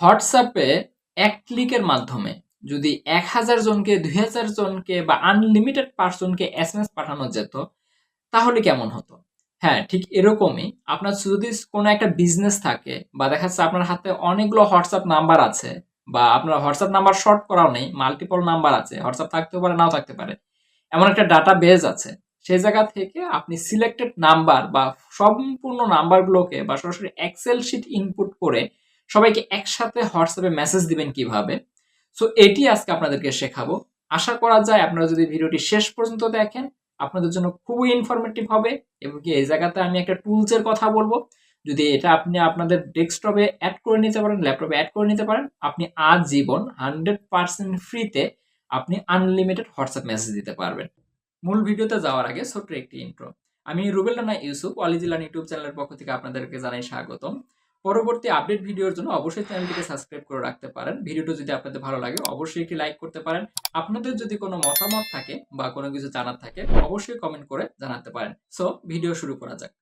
হোয়াটসঅ্যাপে এক ক্লিকের মাধ্যমে যদি এক হাজার জনকে, দুই হাজার জনকে বা আনলিমিটেড পার্সনকে এস এম এস পাঠানো যেত, তাহলে কেমন হতো? হ্যাঁ ঠিক এরকমই। আপনার যদি কোনো একটা বিজনেস থাকে বা দেখা যাচ্ছে আপনার হাতে অনেকগুলো হোয়াটসঅ্যাপ নাম্বার আছে বা আপনার হোয়াটসঅ্যাপ নাম্বার শর্ট করাও নেই মাল্টিপল নাম্বার আছে, হোয়াটসঅ্যাপ থাকতেও পারে, নাও থাকতে পারে, এমন একটা ডাটা বেজ আছে, সেই জায়গা থেকে আপনি সিলেক্টেড নাম্বার বা সম্পূর্ণ নাম্বারগুলোকে বা সরাসরি এক্সেল শিট ইনপুট করে সবাইকে একসাথে হোয়াটসঅ্যাপে মেসেজ দিবেন কীভাবে? সো এটি আজকে আপনাদেরকে শেখাবো। আশা করা যায় আপনারা যদি ভিডিওটি শেষ পর্যন্ত দেখেন, আপনাদের জন্য খুবই ইনফরমেটিভ হবে এবং কি এই জায়গাতে আমি একটা টুলসের কথা বলব। যদি এটা আপনি আপনাদের ডেস্কটপে অ্যাড করে নিতে পারেন ল্যাপটপে অ্যাড করে নিতে পারেন, আপনি আজীবন হান্ড্রেড পার্সেন্ট ফ্রিতে আপনি আনলিমিটেড হোয়াটসঅ্যাপ মেসেজ দিতে পারবেন। মূল ভিডিওতে যাওয়ার আগে ছোট্ট একটি ইন্ট্রো আমি রুবেল রানা ইউসুফ অলিজিলান ইউটিউব চ্যানেলের পক্ষ থেকে আপনাদেরকে জানাই স্বাগতম। পরবর্তী আপডেট ভিডিওর জন্য অবশ্যই চ্যানেলটিকে সাবস্ক্রাইব করে রাখতে পারেন। ভিডিওটা যদি আপনাদের ভালো লাগে, অবশ্যই একটি লাইক করতে পারেন। আপনাদের যদি কোনো মতামত থাকে বা কোনো কিছু জানার থাকে, অবশ্যই কমেন্ট করে জানাতে পারেন। সো ভিডিও শুরু করা যাক।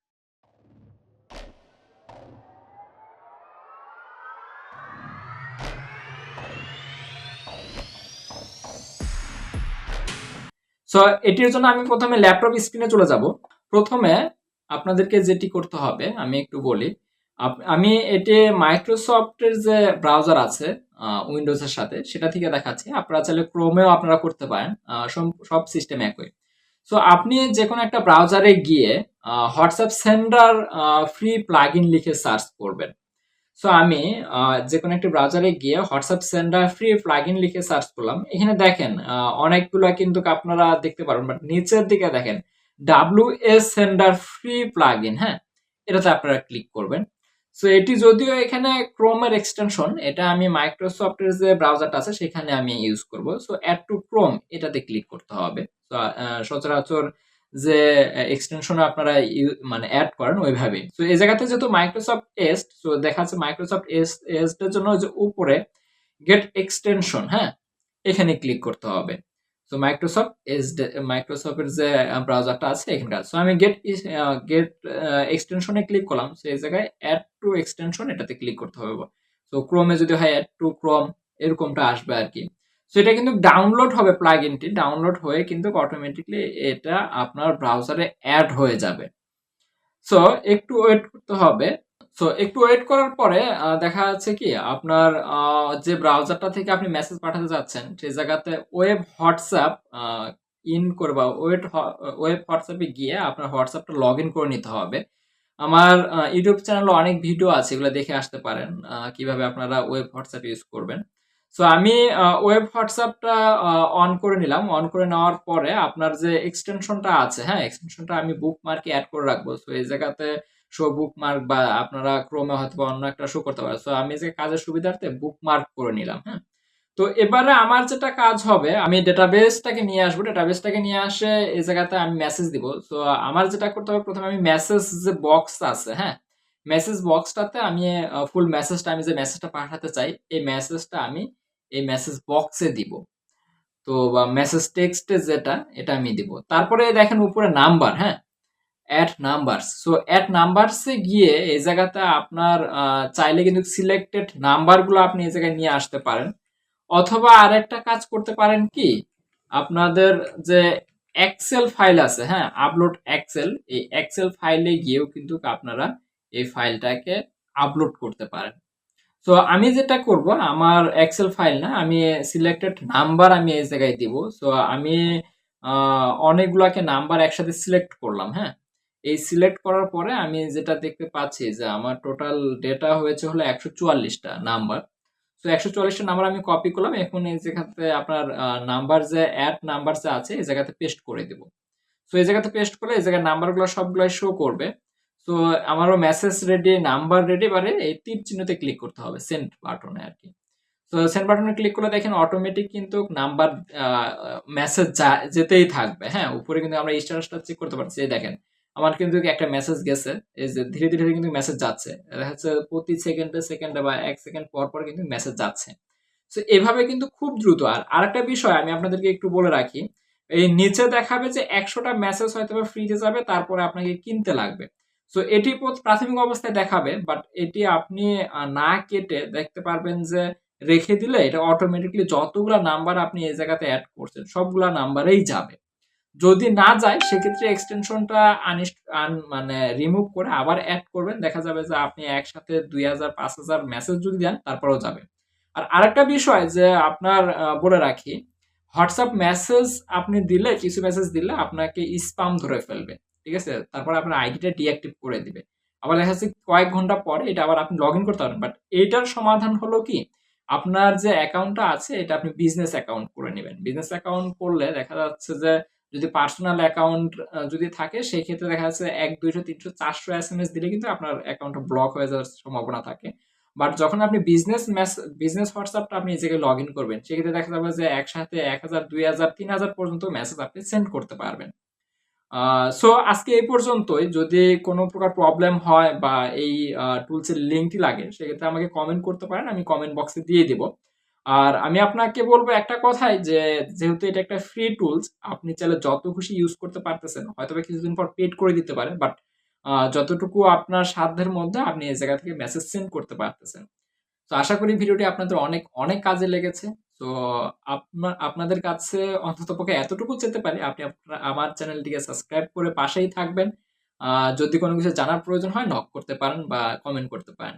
সো এটির জন্য আমি প্রথমে ল্যাপটপ স্ক্রিনে চলে যাব। প্রথমে আপনাদেরকে যেটি করতে হবে, আমি একটু বলি আমি এটি মাইক্রোসফটের যে ব্রাউজার আছে উইন্ডোজের সাথে, সেটা থেকে দেখাচ্ছি। আপনারা চাইলে ক্রোমেও আপনারা করতে পারেন। সব- সিস্টেম একই। সো আপনি যে কোনো একটা ব্রাউজারে গিয়ে হোয়াটসঅ্যাপ সেন্ডার ফ্রি প্লাগ লিখে সার্চ করবেন। সো আমি যে কোনো একটা ব্রাউজারে গিয়ে হোয়াটসঅ্যাপ সেন্ডার ফ্রি প্লাগ লিখে সার্চ করলাম। এখানে দেখেন অনেকগুলো কিন্তু আপনারা দেখতে পারেন বাট নিচের দিকে দেখেন, W S sender free plug হ্যাঁ? এটাতে আপনারা ক্লিক করবেন। সো এটি যদিও এখানে ক্রোমের এক্সটেনশন এটা আমি মাইক্রোসফটের যে ব্রাউজারটা আছে, সেখানে আমি ইউজ করব। সো অ্যাড টু ক্রোম এটাতে ক্লিক করতে হবে। তো সচরাচর যে এক্সটেনশন আপনারা মানে অ্যাড করেন ওইভাবে তো এই জায়গাতে যেহেতু মাইক্রোসফট এস্ট তো দেখা যাচ্ছে মাইক্রোসফট এস্ট এস্টের জন্য যে উপরে গেট এক্সটেনশন হ্যাঁ এখানে ক্লিক করতে হবে। তো মাইক্রোসফট এস মাইক্রোসফটের যে ব্রাউজারটা আছে এখানকার। সো আমি গেট গেট এক্সটেনশনে ক্লিক করলাম। এই জায়গায় অ্যাড টু এক্সটেনশন এটাতে ক্লিক করতে হবে তো ক্রোমে যদি হয় অ্যাড টু ক্রোম এরকমটা আসবে আর কি সো এটা কিন্তু ডাউনলোড হবে প্লাগ ইনটি ডাউনলোড হয়ে কিন্তু অটোমেটিকলি এটা আপনার ব্রাউজারে অ্যাড হয়ে যাবে। সো একটু ওয়েট করতে হবে। সো একটু ওয়েট করার পরে দেখা যাচ্ছে কি, আপনার যে ব্রাউজারটা থেকে আপনি মেসেজ পাঠাতে যাচ্ছেন, সেই জায়গাতে ওয়েব হোয়াটসঅ্যাপ ইন করে বা ওয়েব ওয়েব হোয়াটসঅ্যাপে গিয়ে আপনার হোয়াটসঅ্যাপটা লগ ইন করে নিতে হবে। আমার ইউটিউব চ্যানেলে অনেক ভিডিও আছে, এগুলো দেখে আসতে পারেন কীভাবে আপনারা ওয়েব হোয়াটসঅ্যাপ ইউজ করবেন। সো আমি ওয়েব হোয়াটসঅ্যাপটা অন করে নিলাম। অন করে নেওয়ার পরে আপনার যে এক্সটেনশনটা আছে হ্যাঁ এক্সটেনশনটা আমি বুক মার্কে অ্যাড করে রাখব। সো এই জায়গাতে শো বুক মার্ক বা আপনারা ক্রোমে হয়তো অন্য একটা শো করতে পারে সো আমি যে কাজের সুবিধার্থে বুক মার্ক করে নিলাম হ্যাঁ? তো এবারে আমার যেটা কাজ হবে, আমি ডেটাবেসটাকে নিয়ে আসব। ডেটাবেসটাকে নিয়ে আসে, এই জায়গাতে আমি মেসেজ দিব। তো আমার যেটা করতে হবে, প্রথমে আমি মেসেজ যে বক্স আছে হ্যাঁ? মেসেজ বক্সটাতে আমি ফুল মেসেজটা আমি যে মেসেজটা পাঠাতে চাই, এই মেসেজটা আমি এই মেসেজ বক্সে দিব। তো, বা মেসেজ টেক্সটে যেটা, এটা আমি দিব। তারপরে দেখেন উপরে নাম্বার হ্যাঁ? অ্যাড নাম্বারস সো অ্যাড নাম্বারসে গিয়ে এই জায়গাতে আপনার চাইলে কিন্তু সিলেক্টেড নাম্বারগুলো আপনি এই জায়গায় নিয়ে আসতে পারেন। অথবা আরেকটা কাজ করতে পারেন কি, আপনাদের যে এক্সেল ফাইল আছে হ্যাঁ আপলোড এক্সেল এই এক্সেল ফাইলে গিয়েও কিন্তু আপনারা এই ফাইলটাকে আপলোড করতে পারেন। তো আমি যেটা করব, আমার এক্সেল ফাইল না, আমি সিলেক্টেড নাম্বার আমি এই জায়গায় দিব। সো আমি অনেকগুলাকে নাম্বার একসাথে সিলেক্ট করলাম হ্যাঁ। এই সিলেক্ট করার পরে আমি যেটা দেখতে পাচ্ছি যে আমার টোটাল ডেটা হয়েছে হলো একশো চুয়াল্লিশটা নাম্বার তো একশো চুয়াল্লিশটা নাম্বার আমি কপি করলাম, এখন এই জায়গাতে আপনার নাম্বার যে অ্যাড নাম্বার যে আছে, এই জায়গাতে পেস্ট করে দেব। তো এই জায়গাতে পেস্ট করলে এই জায়গায় নাম্বারগুলো সবগুলো শো করবে। তো আমারও মেসেজ রেডি নাম্বার রেডি বারে এই তীর চিহ্নতে ক্লিক করতে হবে সেন্ট বাটনে আর কি। তো সেন্ট বাটনে ক্লিক করলে দেখেন অটোমেটিক কিন্তু নাম্বার মেসেজ যেতেই থাকবে। হ্যাঁ উপরে কিন্তু আমরা স্ট্যাটাসটা চেক করতে পারছি। দেখেন আমার কিন্তু একটা মেসেজ গেছে, এই যে ধীরে ধীরে কিন্তু মেসেজ যাচ্ছে। দেখা যাচ্ছে প্রতি সেকেন্ডে সেকেন্ডে বা এক সেকেন্ড পর পর কিন্তু মেসেজ যাচ্ছে। তো এভাবে কিন্তু খুব দ্রুত। আর আরেকটা বিষয় আমি আপনাদেরকে একটু বলে রাখি, এই নিচে দেখাবে যে একশোটা মেসেজ হয়তো বা ফ্রিতে যাবে, তারপরে আপনাকে কিনতে লাগবে। সো এটি প্রাথমিক অবস্থায় দেখাবে বাট এটি আপনি না কেটে দেখতে পারবেন যে রেখে দিলে এটা অটোমেটিকলি যতগুলা নাম্বার আপনি এই জায়গাতে অ্যাড করছেন, সবগুলা নাম্বারেই যাবে। যদি না যায়, সেক্ষেত্রে এক্সটেনশনটা আন মানে রিমুভ করে আবার অ্যাড করবেন। দেখা যাবে যে আপনি একসাথে দুই হাজার, পাঁচ হাজার মেসেজ যদি দেন, তারপরেও যাবে। আর আরেকটা বিষয় যে আপনার বলে রাখি হোয়াটসঅ্যাপ মেসেজ আপনি দিলে, কিছু মেসেজ দিলে আপনাকে স্পাম ধরে ফেলবে। ঠিক আছে? তারপর আপনার আইডিটা ডিঅ্যাক্টিভ করে দিবে। আবার দেখা যাচ্ছে কয়েক ঘণ্টা পরে এটা আবার আপনি লগ ইন করতে পারেন বাট এইটার সমাধান হলো কি? আপনার যে অ্যাকাউন্টটা আছে, এটা আপনি বিজনেস অ্যাকাউন্ট করে নেবেন। বিজনেস অ্যাকাউন্ট করলে দেখা যাচ্ছে যে যদি পার্সোনাল অ্যাকাউন্ট যদি থাকে সেই ক্ষেত্রে দেখা যাচ্ছে এক, দুইশো, তিনশো, চারশো এস এম এস দিলে কিন্তু আপনার অ্যাকাউন্টটা ব্লক হয়ে যাওয়ার সম্ভাবনা থাকে। বাট যখন আপনি বিজনেস মেস বিজনেস হোয়াটসঅ্যাপটা আপনি নিজেকে লগ ইন করবেন, সেক্ষেত্রে দেখা যাবে যে একসাথে এক হাজার, দুই হাজার, তিন হাজার পর্যন্ত মেসেজ আপনি সেন্ড করতে পারবেন। সো আজকে এই পর্যন্তই। যদি কোনো প্রকার প্রবলেম হয় বা এই টুলসের লিঙ্কটি লাগে, সেক্ষেত্রে আমাকে কমেন্ট করতে পারেন, আমি কমেন্ট বক্সে দিয়ে দিব। আর আমি আপনাকে বলব একটা কথাই যে, যেহেতু এটা একটা ফ্রি টুলস আপনি চাইলে যত খুশি ইউজ করতে পারতেছেন। হয়তো কিছুদিন পর পেড করে দিতে পারে বাট যতটুকু আপনার সাধ্যের মধ্যে আপনি এই জায়গা থেকে মেসেজ সেন্ড করতে পারতেছেন। তো আশা করি ভিডিওটি আপনাদের অনেক অনেক কাজে লেগেছে। তো আপনার আপনাদের কাছে অন্ততপক্ষে এতটুকু যেতে পারে, আপনি আমার চ্যানেলটিকে সাবস্ক্রাইব করে পাশেই থাকবেন। যদি কোনো কিছু জানার প্রয়োজন হয় নক করতে পারেন বা কমেন্ট করতে পারেন।